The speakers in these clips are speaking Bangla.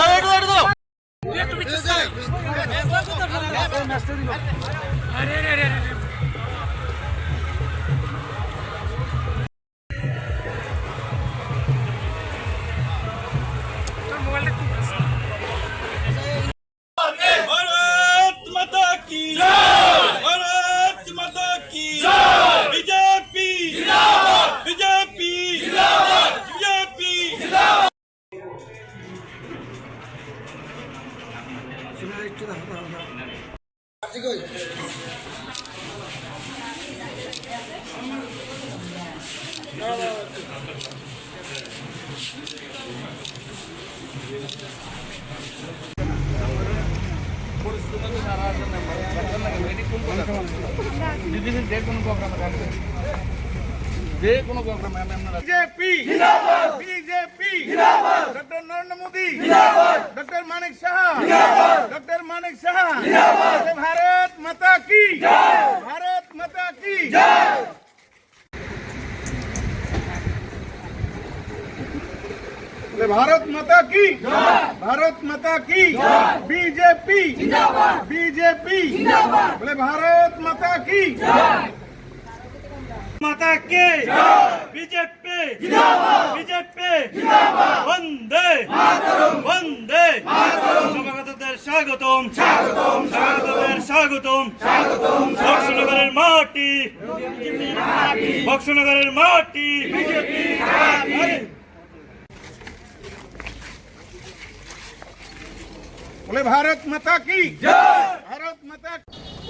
भारत যে কোনো প্রোগ্রাম যে কোনো program BJP. BJP doctor Narendra Modi. Doctor Manik Shah. Bharat Mata की। भारत माता की। भारत माता की। भारत माता की। बीजेपी। बीजेपी। बोले भारत माता की। माता के। बीजेपी। बीजेपी। वंदे। वंदे। স্বাগতম। স্বাগতম স্বাগতমের স্বাগতম। স্বাগতম বক্সনগরের মাটি। বক্সনগরের মাটি। বলে ভারত মাতা কি? ভারত মাতা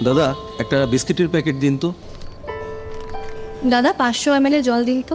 দাদা একটা বিস্কিটের প্যাকেট দিন তো। দাদা পাঁচশো এম জল দিন তো।